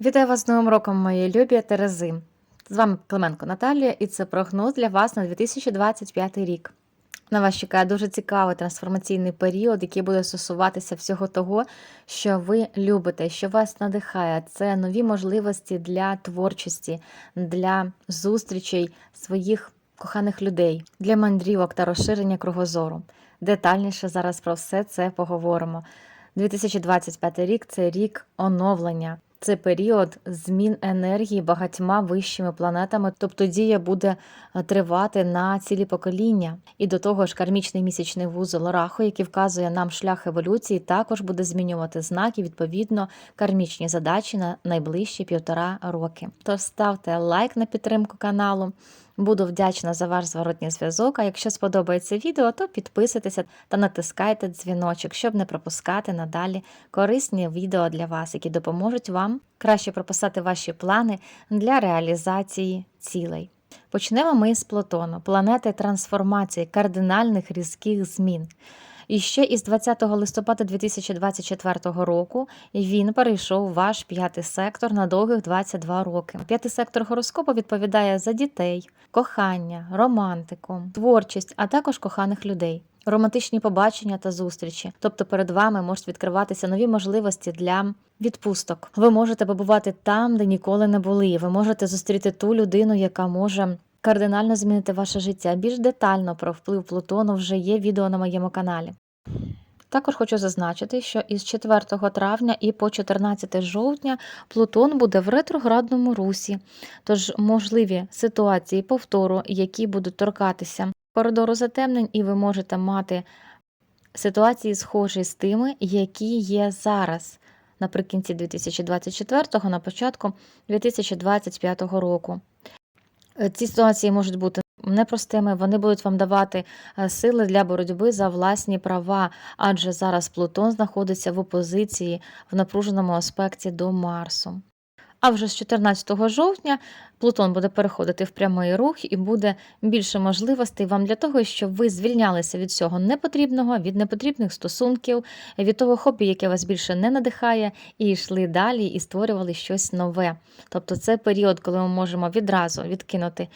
Вітаю вас з Новим роком, мої любі Терези. З вами Клименко Наталія, і це прогноз для вас на 2025 рік. На вас чекає дуже цікавий трансформаційний період, який буде стосуватися всього того, що ви любите, що вас надихає. Це нові можливості для творчості, для зустрічей своїх коханих людей, для мандрівок та розширення кругозору. Детальніше зараз про все це поговоримо. 2025 рік це рік оновлення. Це період змін енергії багатьма вищими планетами, тобто дія буде е, тривати на цілі покоління. І до того ж, кармічний місячний вузол раху, який вказує нам шлях еволюції, також буде змінювати знаки, відповідно, кармічні задачі на найближчі півтора роки. Тож ставте лайк на підтримку каналу. Буду вдячна за ваш зворотній зв'язок. А якщо сподобається відео, то підписуйтеся та натискайте дзвіночок, щоб не пропускати надалі корисні відео для вас, які допоможуть вам краще прописати ваші плани для реалізації цілей. Почнемо ми з Плутону, планети трансформації, кардинальних різких змін. І ще із 20 листопада 2024 року він перейшов ваш п'ятий сектор на довгих 22 роки. П'ятий сектор гороскопу відповідає за дітей, кохання, романтику, творчість, а також коханих людей. Романтичні побачення та зустрічі, тобто перед вами можуть відкриватися нові можливості для відпусток. Ви можете побувати там, де ніколи не були. Ви можете зустріти ту людину, яка може кардинально змінити ваше життя. Більш детально про вплив Плутону вже є відео на моєму каналі. Також хочу зазначити, що із 4 травня і по 14 жовтня Плутон буде в ретроградному русі, тож можливі ситуації повтору, які будуть торкатися коридору затемнень, і ви можете мати ситуації, схожі з тими, які є зараз, наприкінці 2024, на початку 2025 року. Е, Ці ситуації можуть бути непростими, вони будуть вам давати е, сили для боротьби за власні права, адже зараз Плутон знаходиться в опозиції в напруженому аспекті до Марсу. А вже з 14 жовтня Плутон буде переходити в прямий рух і буде більше можливостей вам для того, щоб ви звільнялися від всього непотрібного, від непотрібних стосунків, від того хобі, яке вас більше не надихає, і йшли далі і створювали щось нове. Тобто це період, коли ми можемо відразу відкинути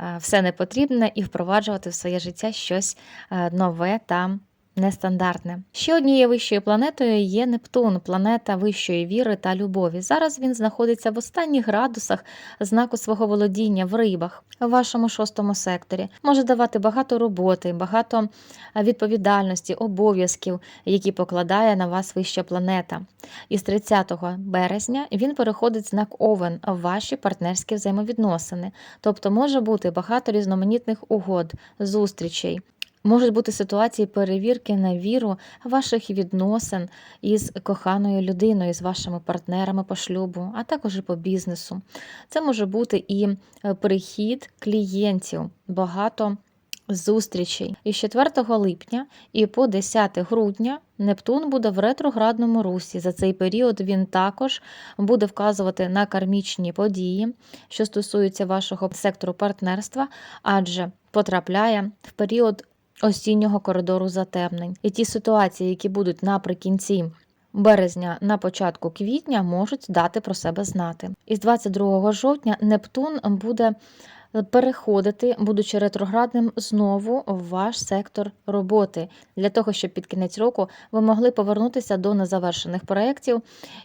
е, все непотрібне і впроваджувати в своє життя щось е, нове та нестандартне. Ще однією вищою планетою є Нептун, планета вищої віри та любові. Зараз він знаходиться в останніх градусах знаку свого володіння в рибах в вашому шостому секторі. Може давати багато роботи, багато відповідальності, обов'язків, які покладає на вас вища планета. І з 30 березня він переходить знак Овен в ваші партнерські взаємовідносини. Тобто може бути багато різноманітних угод, зустрічей. Можуть бути ситуації перевірки на віру ваших відносин із коханою людиною, з вашими партнерами по шлюбу, а також і по бізнесу. Це може бути і е, прихід клієнтів, багато зустрічей. І 4 липня і по 10 грудня Нептун буде в ретроградному русі. За цей період він також буде вказувати на кармічні події, що стосуються вашого сектору партнерства, адже потрапляє в період осіннього коридору затемнень. І ті ситуації, які будуть наприкінці березня, на початку квітня, можуть дати про себе знати. Із 22 жовтня Нептун буде переходити, будучи ретроградним, знову в ваш сектор роботи для того, щоб під кінець року ви могли повернутися до незавершених проєктів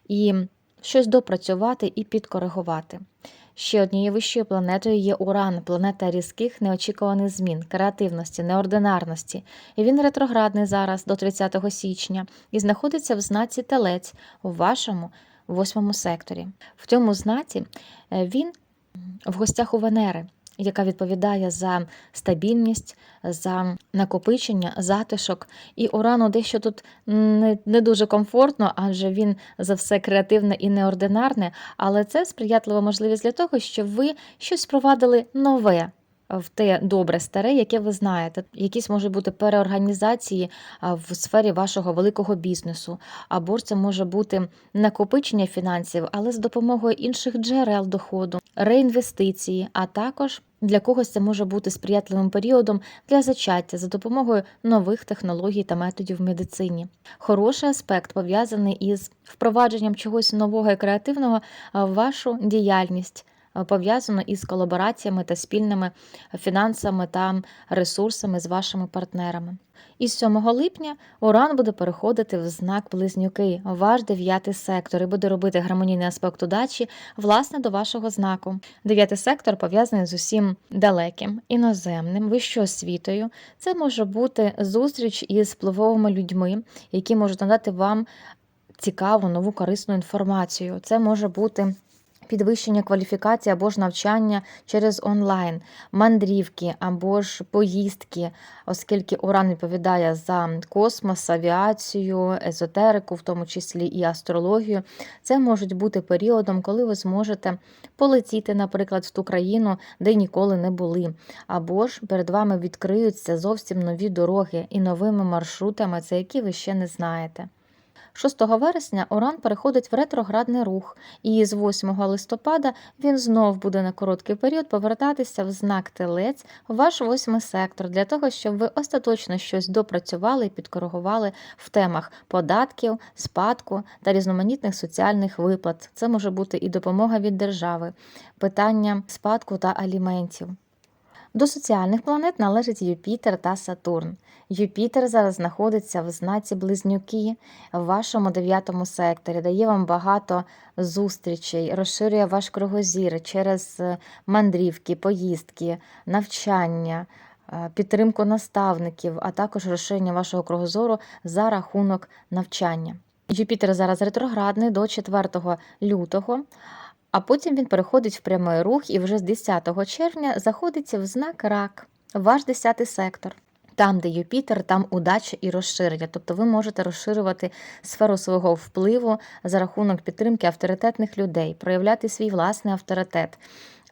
і щось допрацювати і підкоригувати. Ще однією вищою планетою є Уран, планета різких неочікуваних змін, креативності, неординарності. І він ретроградний зараз до 30 січня і знаходиться в знаці Телець у вашому восьмому секторі. В цьому знаці е, він в гостях у Венери. Яка відповідає за стабільність, за накопичення, затишок. І Урану дещо тут не, не дуже комфортно, адже він за все креативне і неординарне, але це сприятлива можливість для того, щоб ви щось впровадили нове в те добре старе, яке ви знаєте. Якісь може бути переорганізації в сфері вашого великого бізнесу, або це може бути накопичення фінансів, але з допомогою інших джерел доходу, реінвестиції, а також Для когось це може бути сприятливим періодом для зачаття за допомогою нових технологій та методів в медицині. Хороший аспект пов'язаний із впровадженням чогось нового і креативного в вашу діяльність, пов'язано із колабораціями та спільними фінансами та ресурсами з вашими партнерами. Із 7 липня Уран буде переходити в знак Близнюки, ваш дев'ятий сектор, і буде робити гармонійний аспект удачі власне до вашого знаку. Дев'ятий сектор пов'язаний з усім далеким, іноземним, вищоосвітою. Це може бути зустріч із впливовими людьми, які можуть надати вам цікаву, нову корисну інформацію. Це може бути. Підвищення кваліфікації або ж навчання через онлайн, мандрівки або ж поїздки, оскільки Уран відповідає за космос, авіацію, езотерику, в тому числі і астрологію. Це можуть бути періодом, коли ви зможете полетіти, наприклад, в ту країну, де ніколи не були. Або ж перед вами відкриються зовсім нові дороги і новими маршрутами, це які ви ще не знаєте. 6 вересня Уран переходить в ретроградний рух, і з 8 листопада він знов буде на короткий період повертатися в знак Телець в ваш восьмий сектор для того, щоб ви остаточно щось допрацювали і підкоригували в темах податків, спадку та різноманітних соціальних виплат. Це може бути і допомога від держави, питання спадку та аліментів. До соціальних планет належать Юпітер та Сатурн. Юпітер зараз знаходиться в знаці Близнюки в вашому дев'ятому секторі, дає вам багато зустрічей, розширює ваш кругозір через е, мандрівки, поїздки, навчання, е, підтримку наставників, а також розширення вашого кругозору за рахунок навчання. Юпітер зараз ретроградний до 4 лютого. А потім він переходить в прямий рух і вже з 10 червня заходиться в знак рак, ваш 10 сектор. Там, де Юпітер, там удача і розширення. Тобто ви можете розширювати сферу свого впливу за рахунок підтримки авторитетних людей, проявляти свій власний авторитет.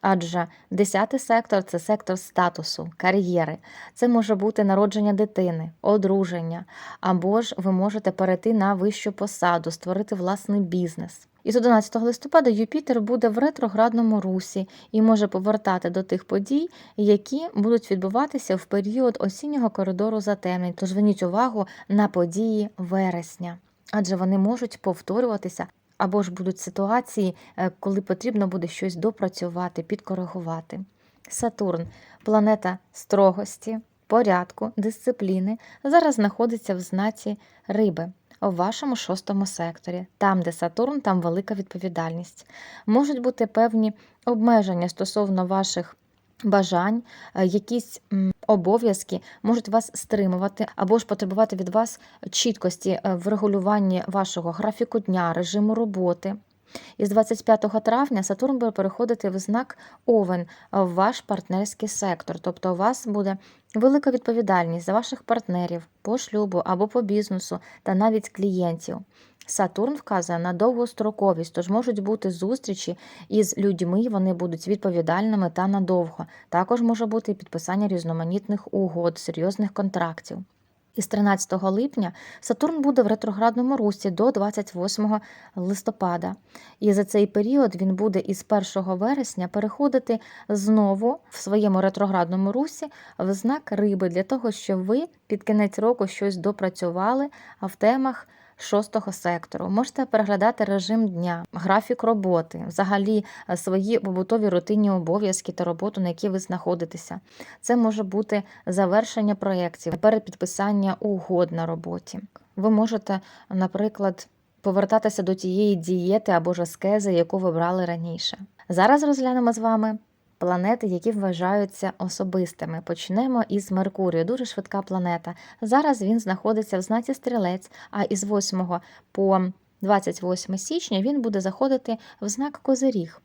Адже 10 сектор це сектор статусу, кар'єри. Це може бути народження дитини, одруження, або ж ви можете перейти на вищу посаду, створити власний бізнес. І з 11 листопада Юпітер буде в ретроградному русі і може повертати до тих подій, які будуть відбуватися в період осіннього коридору затемнень. Тож зверніть увагу на події вересня, адже вони можуть повторюватися. Або ж будуть ситуації, е, коли потрібно буде щось допрацювати, підкоригувати. Сатурн, планета строгості, порядку, дисципліни, зараз знаходиться в знаці риби у вашому шостому секторі. Там, де Сатурн, там велика відповідальність. Можуть бути певні обмеження стосовно ваших бажань, е, якісь обов'язки можуть вас стримувати або ж потребувати від вас чіткості е, в регулюванні вашого графіку дня, режиму роботи. І з 25 травня Сатурн буде переходити в знак Овен в ваш партнерський сектор. Тобто у вас буде велика відповідальність за ваших партнерів по шлюбу або по бізнесу та навіть клієнтів. Сатурн вказує на довгостроковість, тож можуть бути зустрічі із людьми, вони будуть відповідальними та надовго. Також може бути і підписання різноманітних угод, серйозних контрактів. Із 13 липня Сатурн буде в ретроградному русі до 28 листопада. І за цей період він буде із 1 вересня переходити знову в своєму ретроградному русі в знак риби для того, щоб ви під кінець року щось допрацювали в темах шостого сектору. Можете переглядати режим дня, графік роботи, взагалі е, свої побутові рутинні обов'язки та роботу, на якій ви знаходитеся. Це може бути завершення проєктів, перепідписання угод на роботі. Ви можете, наприклад, повертатися до тієї дієти або ж аскези, яку ви брали раніше. Зараз розглянемо з вами планети, які вважаються особистими. Почнемо із Меркурію, дуже швидка планета. Зараз він знаходиться в знаці стрілець, а із 8 по 28 січня він буде заходити в знак Козиріг,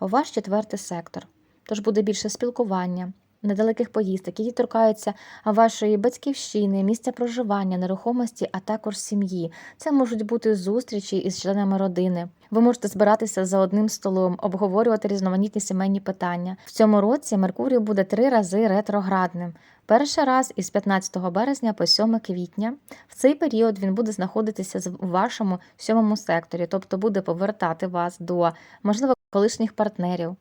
ваш четвертий сектор. Тож буде більше спілкування. Недалеких поїздок, які торкаються вашої батьківщини, місця проживання, нерухомості, а також сім'ї. Це можуть бути зустрічі із членами родини. Ви можете збиратися за одним столом, обговорювати різноманітні сімейні питання. В цьому році Меркурій буде три рази ретроградним. Перший раз із 15 березня по 7 квітня. В цей період він буде знаходитися в вашому сьомому секторі, тобто буде повертати вас до можливо колишніх партнерів.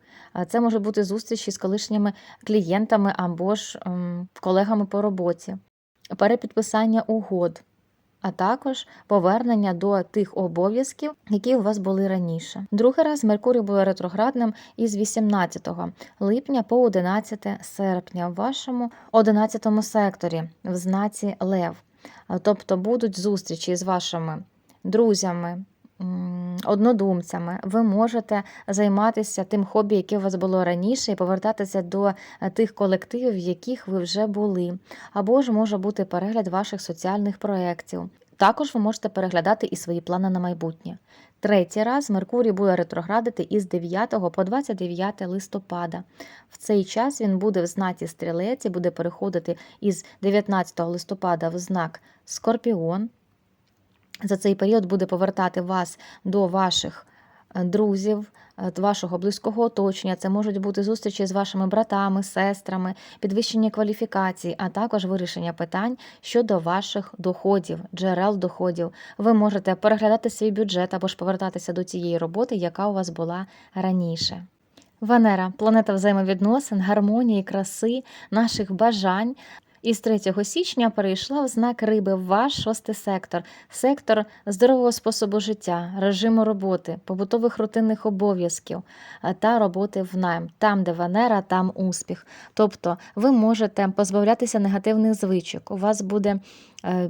Це може бути зустрічі з колишніми клієнтами або ж ем, колегами по роботі, перепідписання угод, а також повернення до тих обов'язків, які у вас були раніше. Другий раз Меркурій буде ретроградним із 18 липня по 11 серпня в вашому 11 секторі в знаці Лев. Тобто будуть зустрічі з вашими друзями, однодумцями. Ви можете займатися тим хобі, яке у вас було раніше, і повертатися до е, тих колективів, в яких ви вже були. Або ж може бути перегляд ваших соціальних проєктів. Також ви можете переглядати і свої плани на майбутнє. Третій раз Меркурій буде ретроградити із 9 по 29 листопада. В цей час він буде в знаці стрілець і буде переходити із 19 листопада в знак Скорпіон. За цей період буде повертати вас до ваших е, друзів, е, вашого близького оточення. Це можуть бути зустрічі з вашими братами, сестрами, підвищення кваліфікацій, а також вирішення питань щодо ваших доходів, джерел доходів. Ви можете переглядати свій бюджет або ж повертатися до тієї роботи, яка у вас була раніше. Венера планета взаємовідносин, гармонії, краси, наших бажань. Із 3 січня перейшла в знак риби ваш шостий сектор, сектор здорового способу життя, режиму роботи, побутових рутинних обов'язків та роботи в найм. Там, де Венера, там успіх. Тобто ви можете позбавлятися негативних звичок. У вас буде е,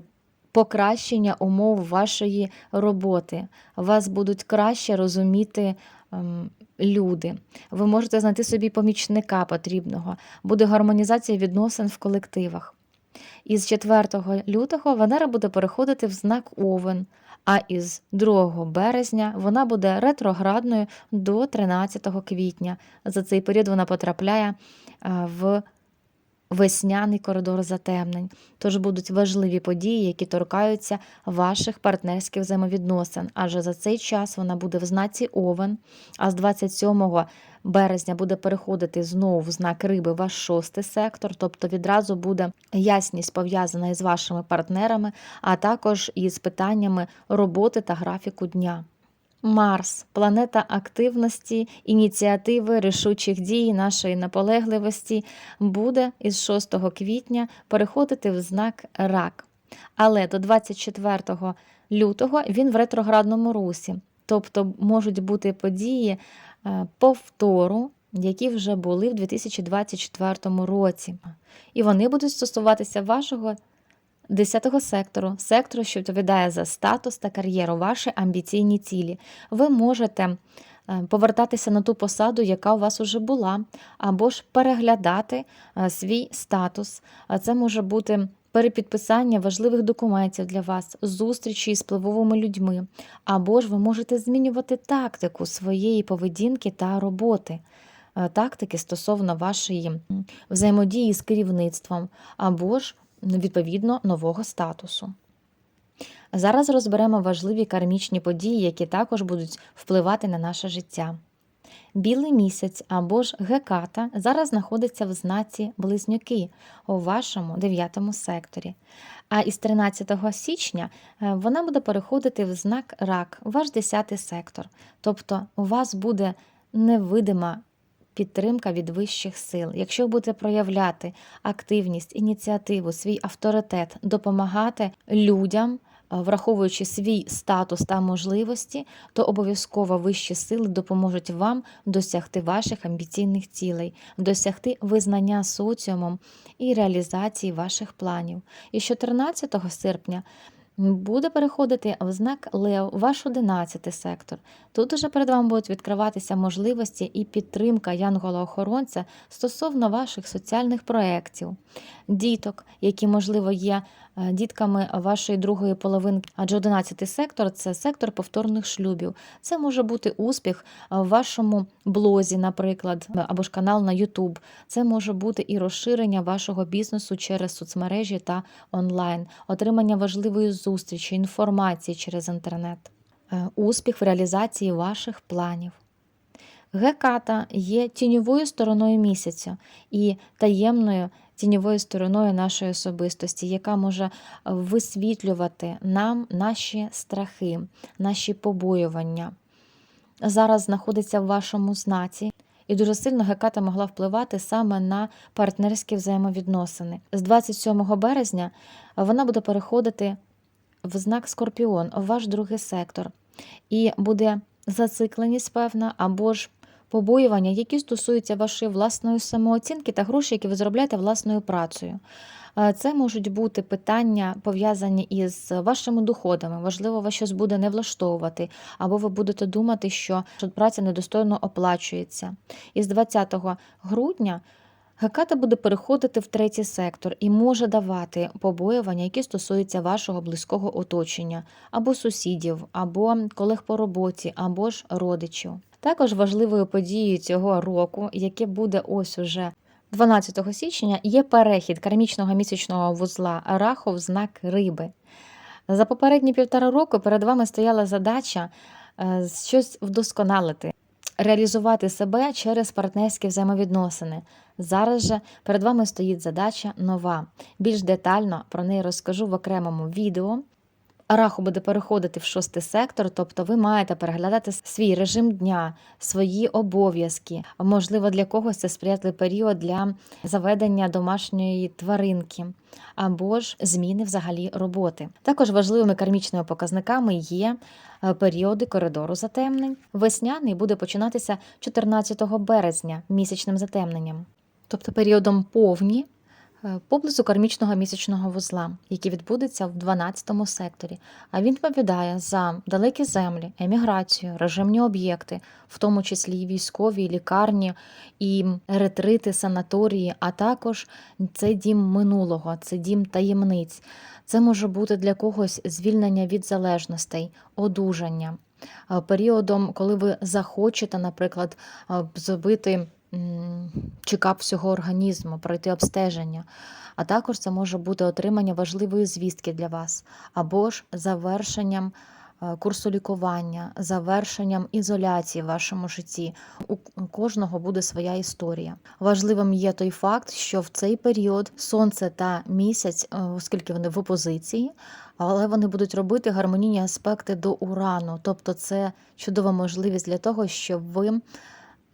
покращення умов вашої роботи. Вас будуть краще розуміти. Люди, ви можете знайти собі помічника потрібного, буде гармонізація відносин в колективах. Із 4 лютого Венера буде переходити в знак Овен, а із 2 березня вона буде ретроградною до 13 квітня. За цей період вона потрапляє е, в весняний коридор затемнень. Тож будуть важливі події, які торкаються ваших партнерських взаємовідносин. Адже за цей час вона буде в знаці Овен, а з 27 березня буде переходити знову в знак риби ваш шостий сектор, тобто відразу буде ясність пов'язана із вашими партнерами, а також із питаннями роботи та графіку дня. Марс планета активності, ініціативи, рішучих дій, нашої наполегливості, буде із 6 квітня переходити в знак рак. Але до 24 лютого він в ретроградному русі, тобто можуть бути події е, повтору, які вже були в 2024 році. І вони будуть стосуватися вашого 10-го сектору, сектору, що відповідає за статус та кар'єру, ваші амбіційні цілі. Ви можете е, повертатися на ту посаду, яка у вас уже була, або ж переглядати е, свій статус. Це може бути перепідписання важливих документів для вас, зустрічі з впливовими людьми, або ж ви можете змінювати тактику своєї поведінки та роботи. е, Тактики стосовно вашої взаємодії з керівництвом, або ж відповідно нового статусу. Зараз розберемо важливі кармічні події, які також будуть впливати на наше життя. Білий місяць або ж геката зараз знаходиться в знаці Близнюки у вашому 9 секторі. А із 13 січня е, вона буде переходити в знак рак, ваш 10 сектор. Тобто у вас буде невидима підтримка від вищих сил. Якщо будете проявляти активність, ініціативу, свій авторитет, допомагати людям, е, враховуючи свій статус та можливості, то обов'язково вищі сили допоможуть вам досягти ваших амбіційних цілей, досягти визнання соціумом і реалізації ваших планів. І з 14 серпня буде переходити в знак Лев, ваш 11 сектор. Тут уже перед вами будуть відкриватися можливості і підтримка янгола-охоронця стосовно ваших соціальних проєктів, діток, які, можливо, є е, дітками вашої другої половинки. Адже 11 сектор це сектор повторних шлюбів. Це може бути успіх е, в вашому блозі, наприклад, або ж канал на YouTube. Це може бути і розширення вашого бізнесу через соцмережі та онлайн, отримання важливої зустрічі, інформації через інтернет, Е, успіх в реалізації ваших планів. Геката є тіньовою стороною місяця і таємною тіньовою стороною нашої особистості, яка може висвітлювати нам наші страхи, наші побоювання. зараз знаходиться в вашому знаці. І дуже сильно Геката могла впливати саме на партнерські взаємовідносини. З 27 березня вона буде переходити в знак Скорпіон, в ваш другий сектор, і буде зацикленість певна або ж побоювання, які стосуються вашої власної самооцінки та грошей, які ви заробляєте власною працею. Це можуть бути питання пов'язані із вашими доходами. Можливо, вас щось буде не влаштовувати, або ви будете думати, що праця недостойно оплачується. І з 20 грудня Геката буде переходити в третій сектор і може давати побоювання, які стосуються вашого близького оточення, або сусідів, або колег по роботі, або ж родичів. Також важливою подією цього року, яке буде ось уже 12 січня, є перехід кармічного місячного вузла Рахов в знак риби. За попередні півтора року перед вами стояла задача е, щось вдосконалити, реалізувати себе через партнерські взаємовідносини. Зараз же перед вами стоїть задача нова. Більш детально про неї розкажу в окремому відео. Раху буде переходити в шостий сектор, тобто ви маєте переглядати свій режим дня, свої обов'язки. Можливо, для когось це сприятливий період для заведення домашньої тваринки або ж зміни взагалі роботи. Також важливими кармічними показниками є е, періоди коридору затемнень. Весняний буде починатися 14 березня місячним затемненням, тобто періодом повні поблизу кармічного місячного вузла, який відбудеться в 12 секторі. А він відповідає за далекі землі, еміграцію, режимні об'єкти, в тому числі і військові, і лікарні, і ретрити, санаторії, а також це дім минулого, це дім таємниць. Це може бути для когось звільнення від залежностей, одужання. Е, Періодом, коли ви захочете, наприклад, е, зробити чекап всього організму, пройти обстеження. А також це може бути отримання важливої звістки для вас, або ж завершенням е, курсу лікування, завершенням ізоляції в вашому житті. У кожного буде своя історія. Важливим є той факт, що в цей період сонце та місяць, е, оскільки вони в опозиції, але вони будуть робити гармонійні аспекти до урану. Тобто, це чудова можливість для того, щоб ви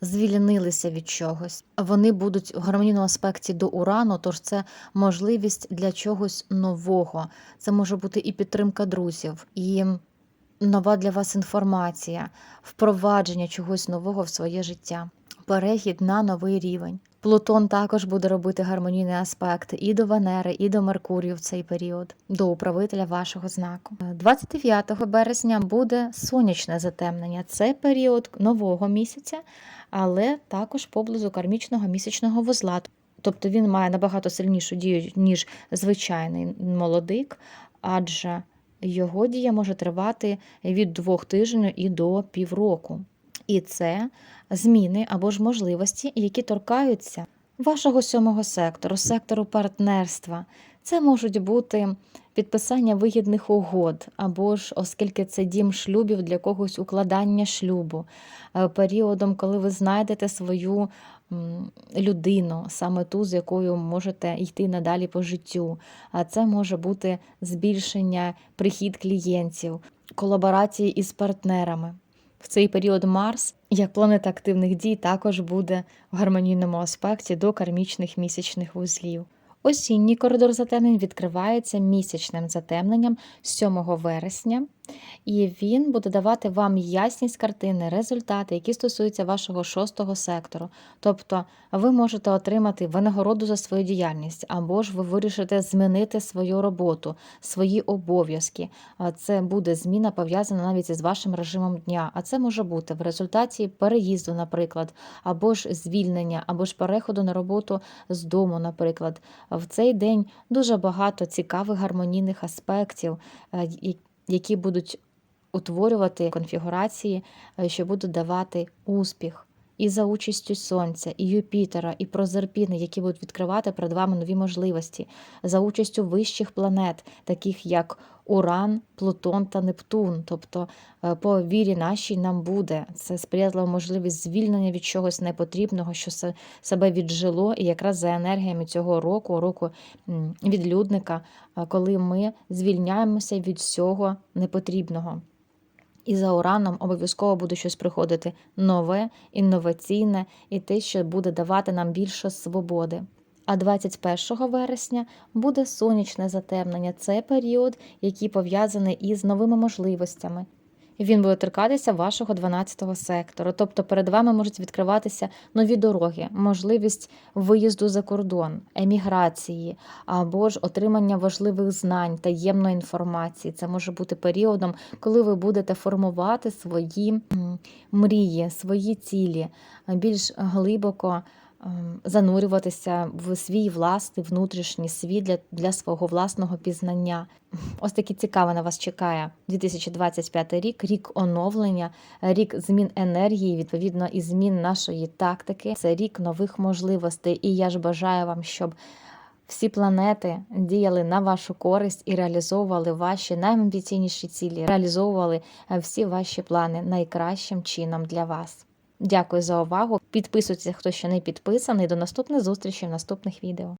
звільнилися від чогось. Вони будуть в гармонійному аспекті до урану, тож це можливість для чогось нового. Це може бути і підтримка друзів, і нова для вас інформація, впровадження чогось нового в своє життя, перехід на новий рівень. Плутон також буде робити гармонійний аспект і до Венери, і до Меркурію в цей період, до управителя вашого знаку. 29 березня буде сонячне затемнення. Це період нового місяця, але також поблизу кармічного місячного вузла. Тобто він має набагато сильнішу дію, ніж звичайний молодик, адже його дія може тривати від двох тижнів і до півроку. І це зміни або ж можливості, які торкаються вашого сьомого сектору, сектору партнерства. Це можуть бути підписання вигідних угод, або ж, оскільки це дім шлюбів для когось укладання шлюбу, е, періодом, коли ви знайдете свою людину, саме ту, з якою можете йти надалі по життю. А це може бути збільшення прихід клієнтів, колаборації із партнерами. В цей період Марс, як планета активних дій, також буде в гармонійному аспекті до кармічних місячних вузлів. Осінній коридор затемнень відкривається місячним затемненням 7 вересня, і він буде давати вам ясність картини, результати, які стосуються вашого шостого сектору. Тобто ви можете отримати винагороду за свою діяльність, або ж ви вирішите змінити свою роботу, свої обов'язки. Це буде зміна пов'язана навіть із вашим режимом дня. А це може бути в результаті переїзду, наприклад, або ж звільнення, або ж переходу на роботу з дому, наприклад. В цей день дуже багато цікавих гармонійних аспектів, е, які будуть утворювати конфігурації, е, що будуть давати успіх. І за участю Сонця, і Юпітера, і Прозерпіни, які будуть відкривати перед вами нові можливості, за участю вищих планет, таких як Уран, Плутон та Нептун. Тобто, е, по вірі нашій нам буде це сприятлива можливість звільнення від чогось непотрібного, що се- себе віджило, і якраз за енергіями цього року, року відлюдника, е, коли ми звільняємося від всього непотрібного. І за ураном обов'язково буде щось приходити нове, інноваційне і те, що буде давати нам більше свободи. А 21 вересня буде сонячне затемнення. Це період, який пов'язаний із новими можливостями. Він буде торкатися вашого 12-го сектору. Тобто перед вами можуть відкриватися нові дороги, можливість виїзду за кордон, еміграції або ж отримання важливих знань, таємної інформації. Це може бути періодом, коли ви будете формувати свої мрії, свої цілі більш глибоко занурюватися в свій власний внутрішній світ для, для свого власного пізнання. Ось таке цікаве на вас чекає 2025 рік, рік оновлення, рік змін енергії, відповідно, і змін нашої тактики. Це рік нових можливостей. І я ж бажаю вам, щоб всі планети діяли на вашу користь і реалізовували ваші найамбіційніші цілі, реалізовували е, всі ваші плани найкращим чином для вас. Дякую за увагу. Підписуйтесь, хто ще не підписаний. До наступних зустрічей в наступних відео.